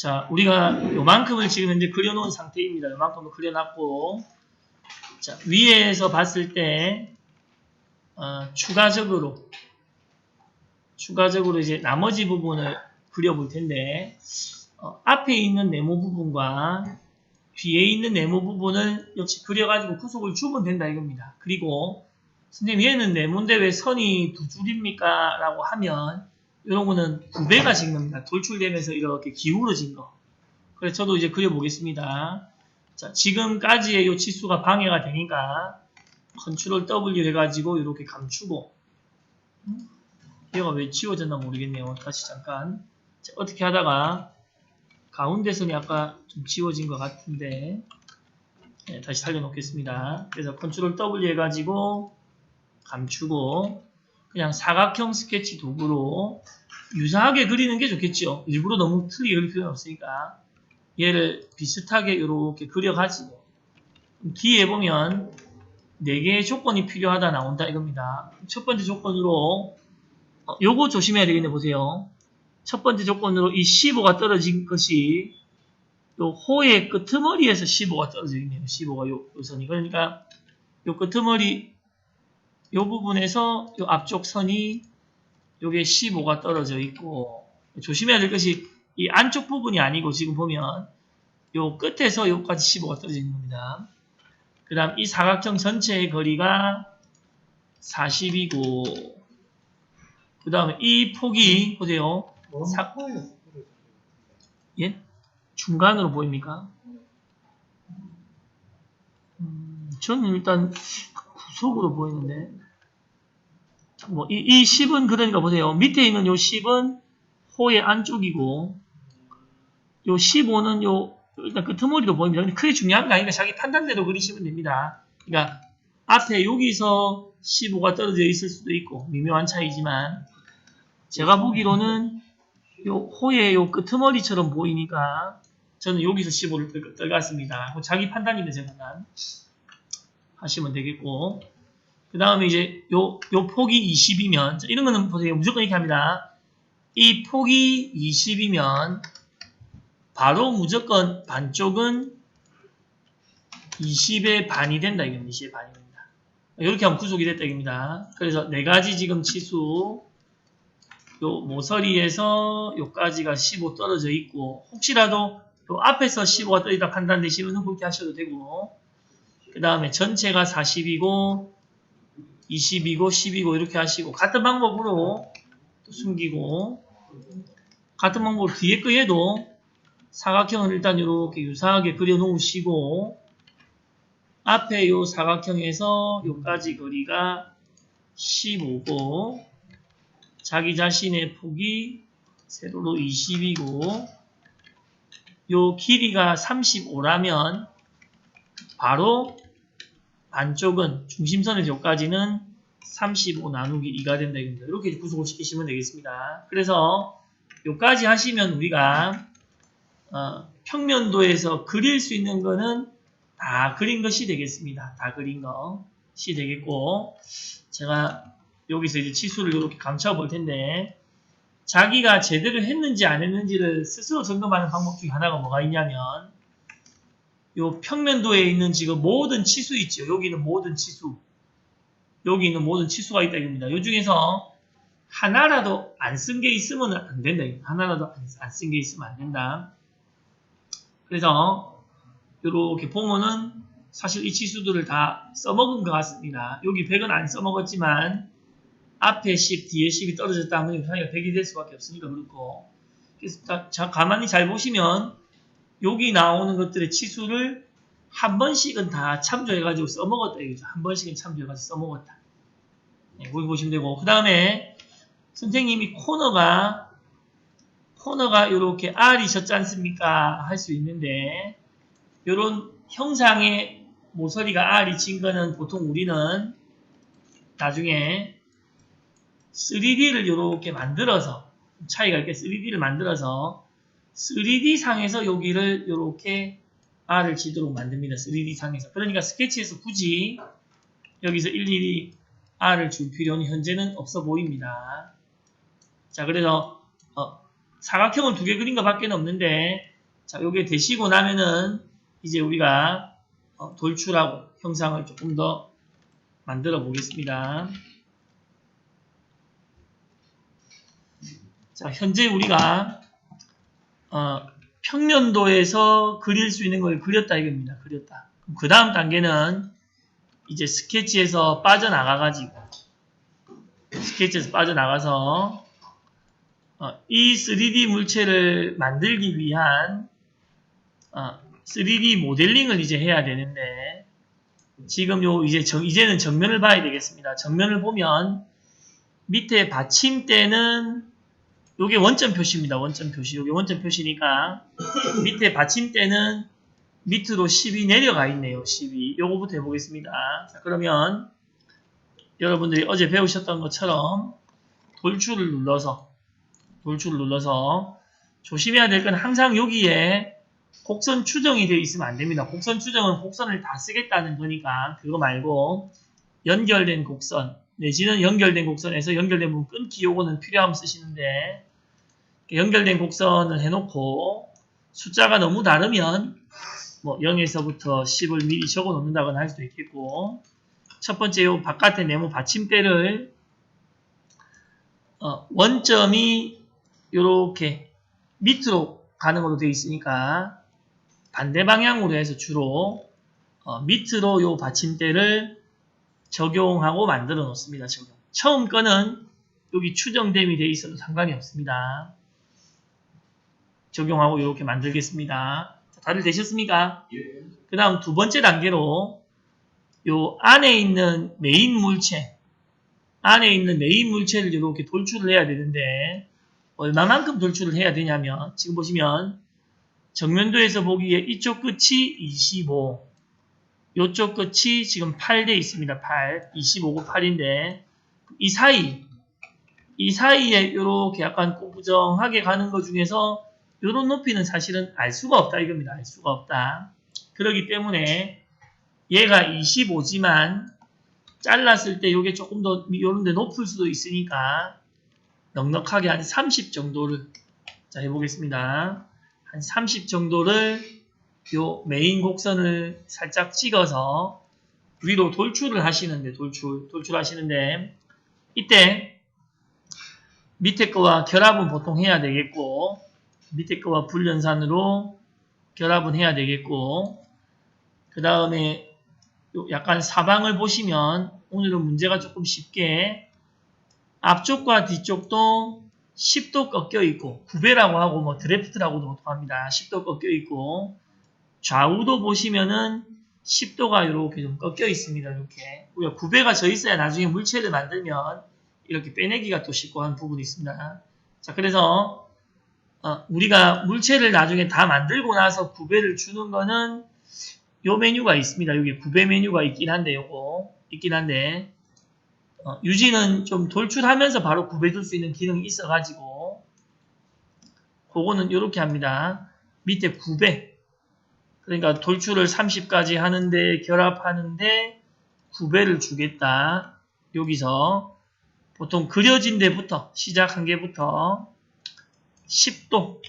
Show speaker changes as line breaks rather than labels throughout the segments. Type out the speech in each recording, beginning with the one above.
자, 우리가 요만큼을 지금 현재 그려놓은 상태입니다. 요만큼을 그려놨고, 자, 위에서 봤을 때, 어, 추가적으로, 추가적으로 이제 나머지 부분을 그려볼 텐데, 어, 앞에 있는 네모 부분과 뒤에 있는 네모 부분을 역시 그려가지고 구속을 주면 된다 이겁니다. 그리고, 선생님 얘는 네모인데 왜 선이 두 줄입니까? 라고 하면, 이런 거는 두 배가 진 겁니다. 돌출되면서 이렇게 기울어진 거. 그래서 저도 이제 그려보겠습니다. 자, 지금까지의 이 치수가 방해가 되니까 컨트롤 W 해가지고 이렇게 감추고 음? 얘가 왜 지워졌나 모르겠네요. 다시 잠깐 자, 어떻게 하다가 가운데 선이 아까 좀 지워진 것 같은데 네, 다시 살려놓겠습니다. 그래서 컨트롤 W 해가지고 감추고 그냥 사각형 스케치 도구로 유사하게 그리는 게 좋겠죠. 일부러 너무 틀리게 그릴 필요는 없으니까 얘를 비슷하게 이렇게 그려가지고 뒤에 보면 4개의 조건이 필요하다 나온다 이겁니다. 첫 번째 조건으로 어, 요거 조심해야 되겠네 보세요. 첫 번째 조건으로 이 15가 떨어진 것이 요 호의 끄트머리에서 15가 떨어져 있네요. 15가 요, 요 선이 그러니까 요 끄트머리 요 부분에서 요 앞쪽 선이 요게 15가 떨어져 있고 조심해야 될 것이 이 안쪽 부분이 아니고 지금 보면 요 끝에서 요까지 15가 떨어져 있는 겁니다. 그 다음 이 사각형 전체의 거리가 40이고 그 다음에 이 폭이 보세요. 사-. 예? 중간으로 보입니까? 음, 저는 일단 구속으로 보이는데 뭐 이, 이 10은 그러니까 보세요. 밑에 있는 요 10은 호의 안쪽이고 요 15는 요 일단 끄트머리로 보입니다. 근데 크게 중요한 게 아니니까 자기 판단대로 그리시면 됩니다. 그러니까 앞에 여기서 15가 떨어져 있을 수도 있고 미묘한 차이지만 제가 보기로는 요 호의 요 끄트머리처럼 보이니까 저는 여기서 15를 떨갔습니다. 자기 판단이면 제가 하시면 되겠고 그 다음에 이제 요, 요 폭이 20이면 이런 거는 보세요. 무조건 이렇게 합니다. 이 폭이 20이면 바로 무조건 반쪽은 20의 반이 된다 이겁니다. 20의 반이 됩니다. 이렇게 하면 구속이 됐다 이겁니다. 그래서 네 가지 지금 치수 요 모서리에서 요까지가 15 떨어져 있고 혹시라도 요 앞에서 15가 떨어지다 판단되시면 그렇게 하셔도 되고 그 다음에 전체가 40이고 20이고 10이고 이렇게 하시고 같은 방법으로 또 숨기고 같은 방법으로 뒤에 거에도 사각형을 일단 이렇게 유사하게 그려 놓으시고 앞에 요 사각형에서 요까지 거리가 15고 자기 자신의 폭이 세로로 20이고 요 길이가 35라면 바로 반쪽은 중심선에서 여기까지는 35 나누기 2가 된다. 이렇게 구속을 시키시면 되겠습니다. 그래서 여기까지 하시면 우리가 어, 평면도에서 그릴 수 있는 거는 다 그린 것이 되겠습니다. 다 그린 것이 되겠고 제가 여기서 이제 치수를 이렇게 감춰 볼 텐데 자기가 제대로 했는지 안 했는지를 스스로 점검하는 방법 중에 하나가 뭐가 있냐면 요 평면도에 있는 지금 모든 치수 있죠. 여기는 모든 치수. 여기 있는 모든 치수가 있다 이겁니다. 요 중에서 하나라도 안 쓴 게 있으면 안 된다. 하나라도 안 쓴 게 있으면 안 된다. 그래서 이렇게 보면은 사실 이 치수들을 다 써먹은 것 같습니다. 여기 100은 안 써먹었지만 앞에 10, 뒤에 10이 떨어졌다 하면 상위가 100이 될 수밖에 없으니까 그렇고 그래서 자, 자, 가만히 잘 보시면 여기 나오는 것들의 치수를 한 번씩은 다 참조해가지고 써먹었다 이거죠. 한 번씩은 참조해가지고 써먹었다. 네, 거기 보시면 되고 그 다음에 선생님이 코너가 코너가 이렇게 R이셨지 않습니까? 할 수 있는데 이런 형상의 모서리가 R이 진 거는 보통 우리는 나중에 3D를 이렇게 만들어서 차이가 이렇게 3D를 만들어서 3D 상에서 여기를 이렇게 R을 지도록 만듭니다. 3D 상에서. 그러니까 스케치에서 굳이 여기서 일일이 R을 줄 필요는 현재는 없어 보입니다. 자, 그래서 어, 사각형을 두개 그린 것 밖에 없는데 자, 요게 되시고 나면은 이제 우리가 어, 돌출하고 형상을 조금 더 만들어 보겠습니다. 자, 현재 우리가 어, 평면도에서 그릴 수 있는 걸 그렸다 이겁니다. 그렸다. 그 다음 단계는 이제 스케치에서 빠져나가가지고 스케치에서 빠져나가서 어, 이 3D 물체를 만들기 위한 어, 3D 모델링을 이제 해야 되는데 지금 요 이제 정- 이제는 정면을 봐야 되겠습니다. 정면을 보면 밑에 받침대는 요게 원점 표시입니다. 원점 표시. 요게 원점 표시니까 밑에 받침대는 밑으로 10이 내려가 있네요. 10이. 요거부터 해보겠습니다. 자, 그러면 여러분들이 어제 배우셨던 것처럼 돌출을 눌러서 돌출을 눌러서 조심해야 될 건 항상 여기에 곡선 추정이 되어 있으면 안 됩니다. 곡선 추정은 곡선을 다 쓰겠다는 거니까 그거 말고 연결된 곡선 내지는 연결된 곡선에서 연결된 부분 끊기 요거는 필요하면 쓰시는데 연결된 곡선을 해놓고 숫자가 너무 다르면 뭐 0에서부터 10을 미리 적어 놓는다거나 할 수도 있겠고 첫 번째 요 바깥에 네모 받침대를 어, 원점이 요렇게 밑으로 가는 걸로 되어 있으니까 반대 방향으로 해서 주로 어, 밑으로 요 받침대를 적용하고 만들어 놓습니다. 적용. 처음 거는 여기 추정됨이 되어 있어도 상관이 없습니다. 적용하고 이렇게 만들겠습니다. 자, 다들 되셨습니까? 그 다음 두 번째 단계로 요 안에 있는 메인 물체 안에 있는 메인 물체를 이렇게 돌출을 해야 되는데 얼마만큼 돌출을 해야 되냐면 지금 보시면 정면도에서 보기에 이쪽 끝이 25 이쪽 끝이 지금 8돼 있습니다. 8 25고 8인데 이 사이 이 사이에 이렇게 약간 꼬부정하게 가는 것 중에서 이런 높이는 사실은 알 수가 없다 이겁니다. 알 수가 없다. 그렇기 때문에 얘가 25지만 잘랐을 때 이게 조금 더 이런데 높을 수도 있으니까 넉넉하게 한 30 정도를 자 해보겠습니다. 한 30 정도를 요 메인 곡선을 살짝 찍어서 위로 돌출을 하시는데 돌출 돌출하시는데 이때 밑에 거와 결합은 보통 해야 되겠고 밑에 거와 불연산으로 결합은 해야 되겠고 그 다음에 약간 사방을 보시면 오늘은 문제가 조금 쉽게 앞쪽과 뒤쪽도 10도 꺾여 있고 구배라고 하고 뭐 드래프트라고도 보통 합니다. 10도 꺾여 있고 좌우도 보시면은 10도가 이렇게 좀 꺾여 있습니다. 이렇게 우리가 구배가 져 있어야 나중에 물체를 만들면 이렇게 빼내기가 또 쉽고 한 부분이 있습니다. 자 그래서 어, 우리가 물체를 나중에 다 만들고 나서 구배를 주는 거는 요 메뉴가 있습니다. 여기 구배 메뉴가 있긴 한데 요거 있긴 한데 어, 유지는 좀 돌출하면서 바로 구배 줄 수 있는 기능이 있어가지고 그거는 이렇게 합니다. 밑에 구배 그러니까 돌출을 30까지 하는데 결합하는데 구배를 주겠다. 여기서 보통 그려진 데부터 시작한 게부터 10도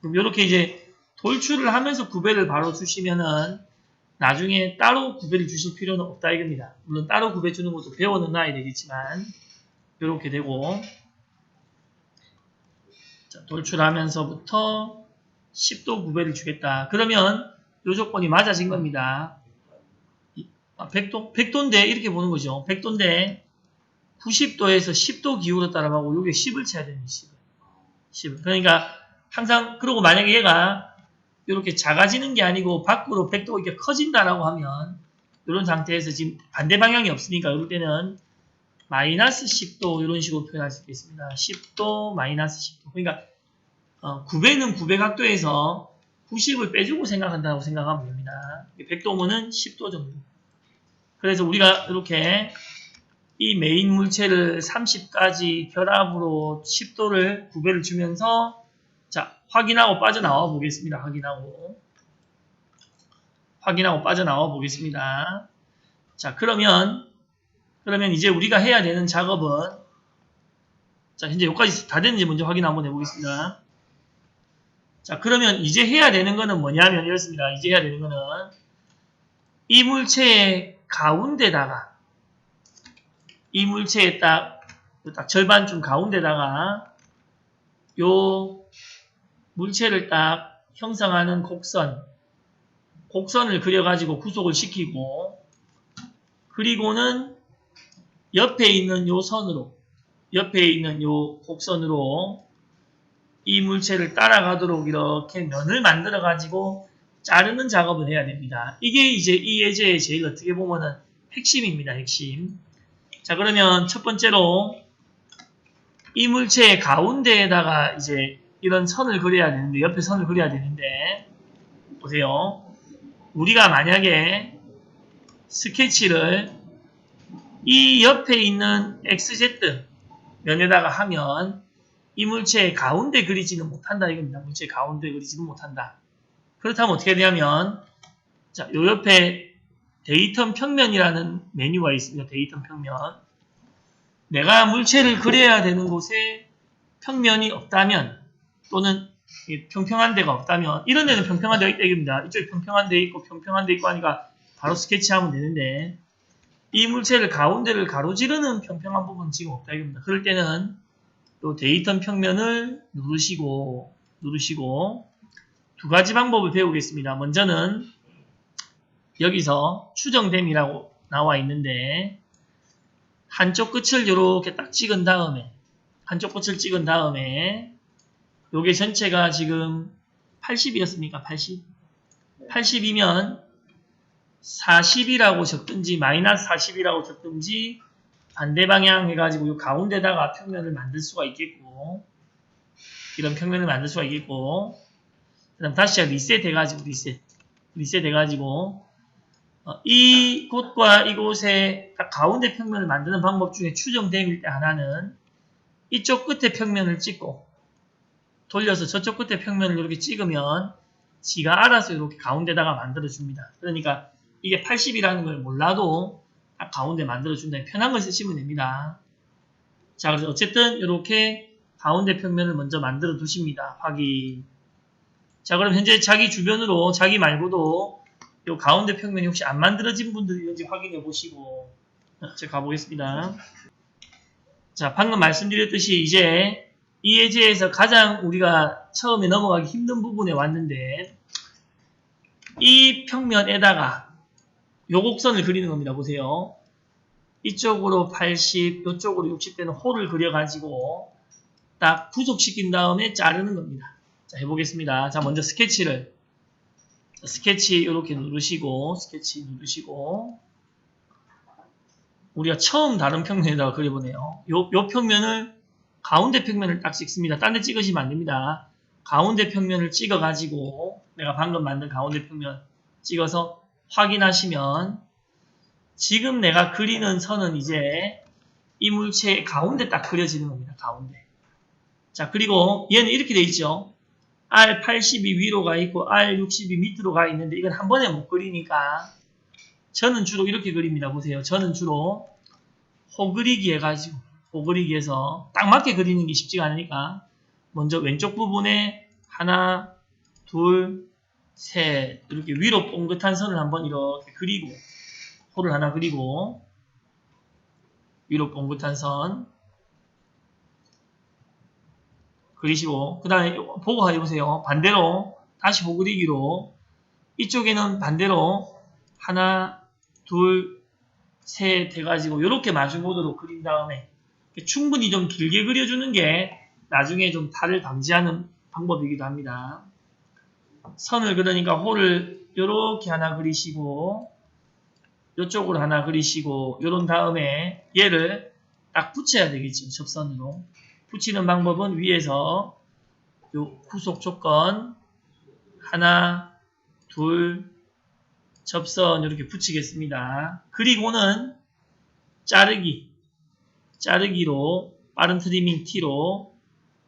그럼 이렇게 이제 돌출을 하면서 구배를 바로 주시면은 나중에 따로 구배를 주실 필요는 없다 이겁니다. 물론 따로 구배 주는 것도 배워는 놔야 되겠지만 이렇게 되고 자, 돌출하면서부터 10도 구배를 주겠다. 그러면 요 조건이 맞아진 겁니다. 이- 아, 100도? 100도인데 이렇게 보는 거죠. 100도인데 90도에서 10도 기울었다라고 요게 10을 쳐야 되는 10을. 10을. 그러니까 항상 그리고 만약에 얘가 이렇게 작아지는 게 아니고 밖으로 100도 이렇게 커진다라고 하면 이런 상태에서 지금 반대 방향이 없으니까 이럴 때는 마이너스 10도 이런 식으로 표현할 수 있겠습니다. 10도 마이너스 10도 그러니까 어, 900은 900 각도에서 90을 빼주고 생각한다고 생각하면 됩니다. 100도면은 10도 정도. 그래서 우리가 이렇게 이 메인 물체를 30까지 결합으로 10도를 9배를 주면서 자 확인하고 빠져나와 보겠습니다. 확인하고 확인하고 빠져나와 보겠습니다. 자 그러면 그러면 이제 우리가 해야 되는 작업은 자 현재 여기까지 다 됐는지 먼저 확인 한번 해보겠습니다. 자, 그러면 이제 해야 되는 거는 뭐냐면 이렇습니다. 이제 해야 되는 거는 이 물체의 가운데다가 이 물체의 딱, 딱 절반쯤 가운데다가 요 물체를 딱 형성하는 곡선 곡선을 그려가지고 구속을 시키고 그리고는 옆에 있는 요 선으로 옆에 있는 요 곡선으로 이 물체를 따라가도록 이렇게 면을 만들어 가지고 자르는 작업을 해야 됩니다. 이게 이제 이 예제의 제일 어떻게 보면은 핵심입니다. 핵심. 자 그러면 첫 번째로 이 물체의 가운데에다가 이제 이런 선을 그려야 되는데 옆에 선을 그려야 되는데 보세요. 우리가 만약에 스케치를 이 옆에 있는 XZ 면에다가 하면 이 물체의 가운데 그리지는 못한다 이겁니다. 물체의 가운데 그리지는 못한다. 그렇다면 어떻게 되냐면 자, 요 옆에 데이터 평면이라는 메뉴가 있습니다. 데이터 평면. 내가 물체를 그려야 되는 곳에 평면이 없다면 또는 이 평평한 데가 없다면 이런 데는 평평한 데가 있다 이겁니다. 이쪽에 평평한 데 있고 평평한 데 있고 하니까 바로 스케치하면 되는데 이 물체를 가운데를 가로지르는 평평한 부분은 지금 없다 이겁니다. 그럴 때는 또 데이터 평면을 누르시고 누르시고 두 가지 방법을 배우겠습니다. 먼저는 여기서 추정됨이라고 나와 있는데 한쪽 끝을 이렇게 딱 찍은 다음에 한쪽 끝을 찍은 다음에 요게 전체가 지금 80이었습니까? 80? 80이면 40이라고 적든지 마이너스 40이라고 적든지 반대 방향 해가지고 요 가운데다가 평면을 만들 수가 있겠고 이런 평면을 만들 수가 있겠고 그 다음 다시 리셋 해가지고 리셋 리셋 해가지고 어, 이곳과 이곳의 딱 가운데 평면을 만드는 방법 중에 추정됨일 때 하나는 이쪽 끝에 평면을 찍고 돌려서 저쪽 끝에 평면을 이렇게 찍으면 지가 알아서 이렇게 가운데다가 만들어 줍니다. 그러니까 이게 80이라는 걸 몰라도 딱 가운데 만들어 준다. 편한 걸 쓰시면 됩니다. 자, 그래서 어쨌든 이렇게 가운데 평면을 먼저 만들어 두십니다. 확인. 자, 그럼 현재 자기 주변으로 자기 말고도 이 가운데 평면이 혹시 안 만들어진 분들이 있는지 확인해 보시고 어, 제가 가보겠습니다. 자, 방금 말씀드렸듯이 이제 이 예제에서 가장 우리가 처음에 넘어가기 힘든 부분에 왔는데 이 평면에다가 요 곡선을 그리는 겁니다. 보세요. 이쪽으로 80, 이쪽으로 60 되는 홀을 그려가지고 딱 부속시킨 다음에 자르는 겁니다. 자, 해보겠습니다. 자, 먼저 스케치를 자, 스케치 이렇게 누르시고 스케치 누르시고 우리가 처음 다른 평면에다가 그려보네요. 요, 요 평면을 가운데 평면을 딱 찍습니다. 딴 데 찍으시면 안 됩니다. 가운데 평면을 찍어가지고 내가 방금 만든 가운데 평면 찍어서 확인하시면 지금 내가 그리는 선은 이제 이 물체의 가운데 딱 그려지는 겁니다. 가운데. 자, 그리고 얘는 이렇게 돼 있죠. R80이 위로 가 있고 R60이 밑으로 가 있는데 이건 한 번에 못 그리니까 저는 주로 이렇게 그립니다. 보세요. 저는 주로 호그리기 해가지고 호그리기 해서 딱 맞게 그리는 게 쉽지가 않으니까 먼저 왼쪽 부분에 하나, 둘, 셋 이렇게 위로 뽕긋한 선을 한번 이렇게 그리고 호를 하나 그리고 위로 뽕긋한 선 그리시고 그 다음에 보고 해보세요. 반대로 다시 호 그리기로 이쪽에는 반대로 하나 둘셋 해가지고 이렇게 마주보드로 그린 다음에 충분히 좀 길게 그려주는 게 나중에 좀 탈을 방지하는 방법이기도 합니다. 선을 그러니까 홀을 이렇게 하나 그리시고 이쪽으로 하나 그리시고 이런 다음에 얘를 딱 붙여야 되겠죠. 접선으로. 붙이는 방법은 위에서 요 후속 조건 하나, 둘, 접선 이렇게 붙이겠습니다. 그리고는 자르기, 자르기로 빠른 트리밍 T로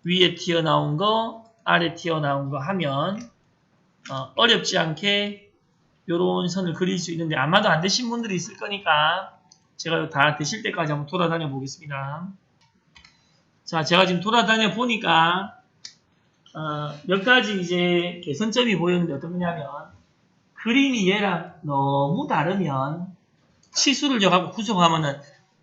위에 튀어나온 거, 아래 튀어나온 거 하면 어, 렵지 않게 요런 선을 그릴 수 있는데 아마도 안 되신 분들이 있을 거니까 제가 다 되실 때까지 한번 돌아다녀 보겠습니다. 자, 제가 지금 돌아다녀 보니까 어, 몇 가지 이제 개선점이 보였는데 어떤 거냐면 그림이 얘랑 너무 다르면 치수를 적하고 구속하면은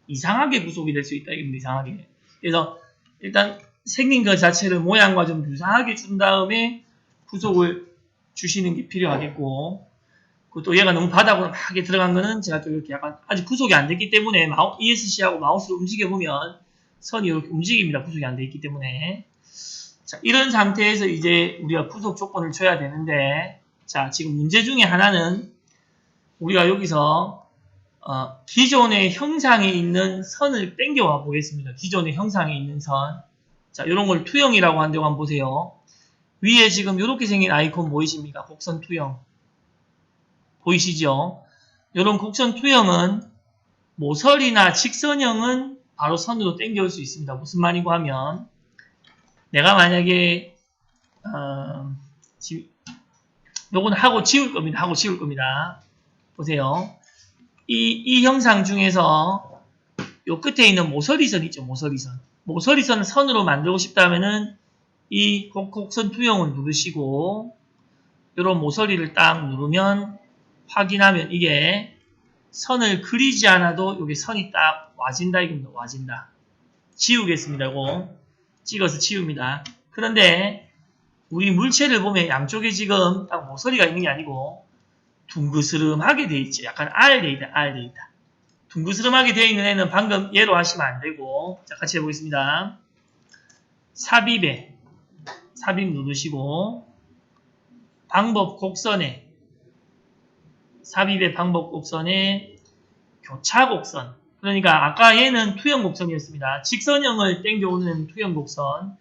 이상하게 구속이 될 수 있다 이겁니다 이상하게. 그래서 일단 생긴 것 자체를 모양과 좀 유사하게 준 다음에 구속을 주시는 게 필요하겠고 또 얘가 너무 바닥으로 막 들어간 거는 제가 또 이렇게 약간 아직 구속이 안 됐기 때문에 마우, ESC하고 마우스를 움직여 보면 선이 이렇게 움직입니다 구속이 안 돼 있기 때문에 자, 이런 상태에서 이제 우리가 구속 조건을 줘야 되는데, 자, 지금 문제 중에 하나는 우리가 여기서 어, 기존의 형상에 있는 선을 땡겨와 보겠습니다. 기존의 형상에 있는 선. 자, 이런 걸 투영이라고 한다고 한번 보세요. 위에 지금 이렇게 생긴 아이콘 보이십니까? 곡선 투영. 보이시죠? 이런 곡선 투영은 모서리나 직선형은 바로 선으로 땡겨올 수 있습니다. 무슨 말이고 하면 내가 만약에 어, 지, 요거는 하고 지울 겁니다. 하고 지울 겁니다. 보세요. 이, 이 형상 중에서 요 끝에 있는 모서리선 있죠. 모서리선. 모서리선을 선으로 만들고 싶다면은 이 곡- 곡선 투영을 누르시고 요런 모서리를 딱 누르면 확인하면 이게 선을 그리지 않아도 여기 선이 딱 와진다 이겁니다. 와진다. 지우겠습니다. 이거. 찍어서 치웁니다. 그런데 우리 물체를 보면 양쪽에 지금 딱 모서리가 있는 게 아니고 둥그스름하게 돼 있죠. 약간 R 돼 있다. R 돼 있다. 둥그스름하게 되어 있는 애는 방금 얘로 하시면 안 되고 자 같이 해보겠습니다. 삽입에 삽입 누르시고 방법 곡선에 삽입의 방법 곡선에 교차 곡선 그러니까 아까 얘는 투영 곡선이었습니다. 직선형을 땡겨오는 투영 곡선,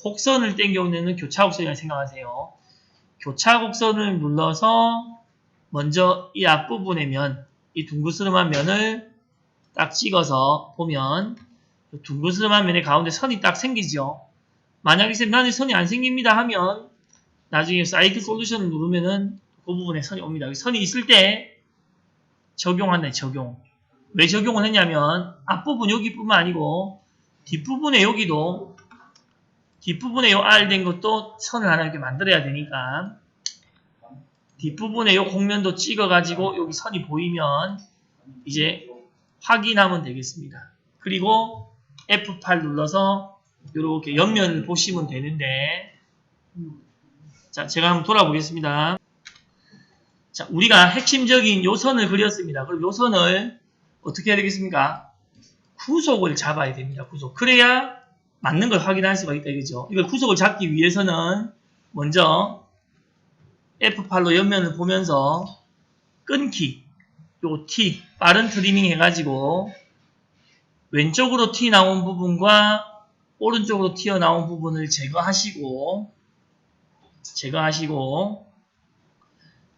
곡선을 땡겨오는 교차 곡선이라고 생각하세요. 교차 곡선을 눌러서 먼저 이 앞부분의 면, 이 둥그스름한 면을 딱 찍어서 보면 둥그스름한 면의 가운데 선이 딱 생기죠. 만약에 쌤 나는 선이 안 생깁니다 하면 나중에 사이클 솔루션을 누르면은 그 부분에 선이 옵니다. 선이 있을 때 적용한다, 적용. 왜 적용을 했냐면 앞부분 여기뿐만 아니고 뒷부분에 여기도 뒷부분에 요 R 된 것도 선을 하나 이렇게 만들어야 되니까 뒷부분에 요 곡면도 찍어가지고 여기 선이 보이면 이제 확인하면 되겠습니다. 그리고 F8 눌러서 이렇게 옆면을 보시면 되는데 자 제가 한번 돌아보겠습니다. 자 우리가 핵심적인 요 선을 그렸습니다. 그럼 요 선을 어떻게 해야 되겠습니까? 구속을 잡아야 됩니다. 구속. 그래야 맞는 걸 확인할 수가 있다 이거죠. 이걸 구속을 잡기 위해서는 먼저 F8로 옆면을 보면서 끊기 요 T 빠른 트리밍 해가지고 왼쪽으로 T 나온 부분과 오른쪽으로 튀어나온 부분을 제거하시고 제거하시고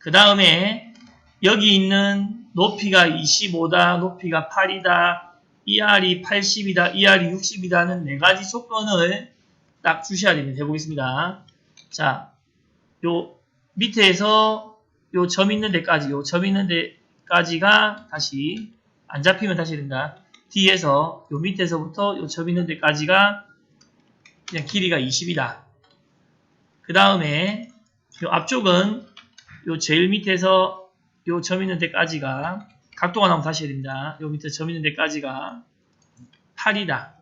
그 다음에 여기 있는 높이가 25다, 높이가 8이다, ER이 80이다, ER이 60이다는 네 가지 조건을 딱 주셔야 됩니다. 해보겠습니다. 자, 요 밑에서 요 점 있는 데까지, 요 점 있는 데까지가 다시 안 잡히면 다시 된다. D에서 요 밑에서부터 요 점 있는 데까지가 그냥 길이가 20이다. 그 다음에 요 앞쪽은 요 제일 밑에서 요 점 있는 데까지가 각도가 나오면 다시 해야 됩니다. 요 밑에 점 있는 데까지가 8이다.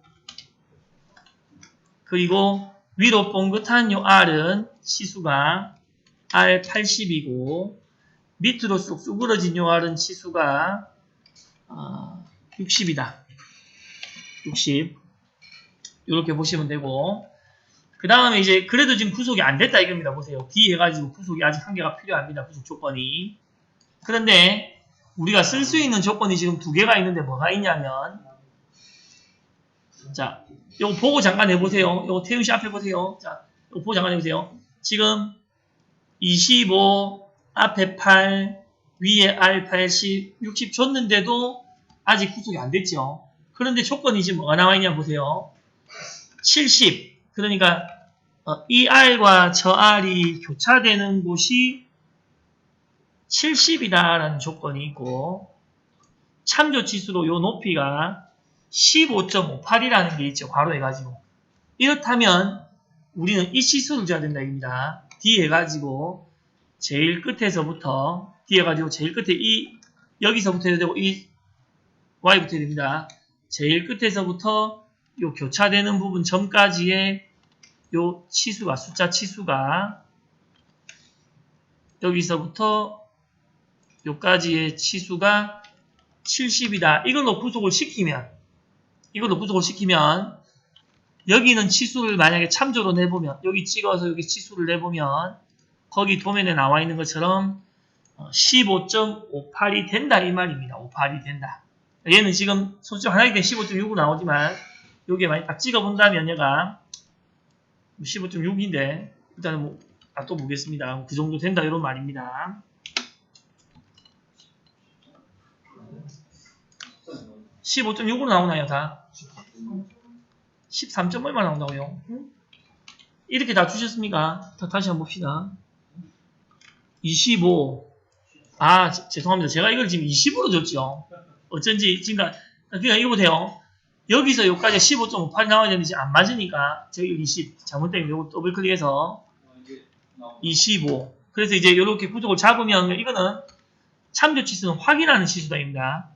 그리고 위로 뻥긋한 요 R은 치수가 R 80이고 밑으로 쑥 쑥그러진 요 R은 치수가 어, 60이다. 60 이렇게 보시면 되고 그 다음에 이제 그래도 지금 구속이 안 됐다 이겁니다. 보세요. D 해가지고 구속이 아직 한 개가 필요합니다. 구속 조건이. 그런데 우리가 쓸 수 있는 조건이 지금 두 개가 있는데 뭐가 있냐면 자, 요거 보고 잠깐 해보세요. 요거 태우 씨 앞에 보세요. 자, 요거 보고 잠깐 해보세요. 지금 25 앞에 8 위에 R 80 60 줬는데도 아직 구속이 안 됐죠. 그런데 조건이 지금 뭐가 나와 있냐 보세요. 70 그러니까 어, 이 R과 저 R이 교차되는 곳이 70이다라는 조건이 있고 참조 지수로 요 높이가 15.58이라는 게 있죠. 괄호 해가지고 이렇다면 우리는 이 치수를 줘야 된다 입니다. D 해가지고 제일 끝에서부터 D 해가지고 제일 끝에 이 여기서부터 해야 되고 이 Y부터 해야 됩니다. 제일 끝에서부터 요 교차되는 부분 점까지의 요 치수가 숫자 치수가 여기서부터 요까지의 치수가 70이다. 이걸로 부속을 시키면 이걸로 부속을 시키면 여기는 치수를 만약에 참조로 내보면 여기 찍어서 여기 치수를 내보면 거기 도면에 나와 있는 것처럼 어, 15.58이 된다 이 말입니다. 58이 된다. 얘는 지금 솔직히 하나이기 때문에 15.6으로 나오지만 여기에 많이 딱 찍어본다면 얘가 15.6인데 일단은 뭐또 보겠습니다. 그 정도 된다 이런 말입니다. 15.6으로 나오나요 다? 13점 얼마 나온다고요? 이렇게 다 주셨습니까? 다, 다시 한번 봅시다. 25. 아, 지- 죄송합니다. 제가 이걸 지금 20으로 줬죠. 어쩐지, 지금, 다- 그러니까 이거 보세요. 여기서 여기까지 15.58이 나와야 되는데 지금 안 맞으니까, 저기 20, 잘못되면 요거 더블 클릭해서 25. 그래서 이제 이렇게 부족을 잡으면 이거는 참조 치수는 확인하는 치수다입니다.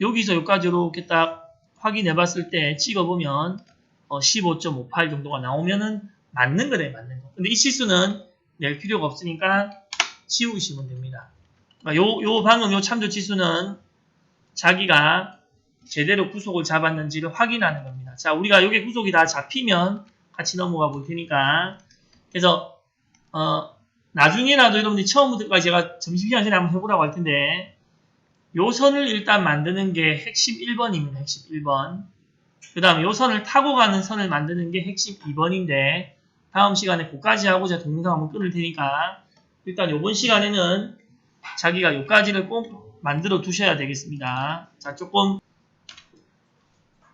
여기서 여기까지 이렇게 딱 확인해 봤을 때 찍어보면 어, 15.58 정도가 나오면은 맞는 거네, 맞는 거. 근데 이 치수는 낼 필요가 없으니까 지우시면 됩니다. 그러니까 요, 요 방금 요 참조 치수는 자기가 제대로 구속을 잡았는지를 확인하는 겁니다. 자, 우리가 여기 구속이 다 잡히면 같이 넘어가 볼 테니까. 그래서, 어, 나중에라도 여러분들이 처음부터까지 제가 점심시간 전에 한번 해보라고 할 텐데, 요 선을 일단 만드는 게 핵심 1번입니다. 핵심 1번. 그 다음에 요 선을 타고 가는 선을 만드는 게 핵심 2번인데, 다음 시간에 그까지 하고 제가 동영상 한번 끊을 테니까, 일단 요번 시간에는 자기가 요까지를 꼭 만들어 두셔야 되겠습니다. 자, 조금,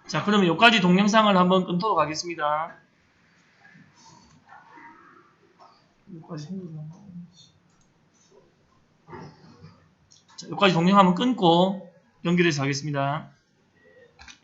자, 그러면 요까지 동영상을 한번 끊도록 하겠습니다. 자, 여기까지 동영 한번 끊고 연결해서 하겠습니다.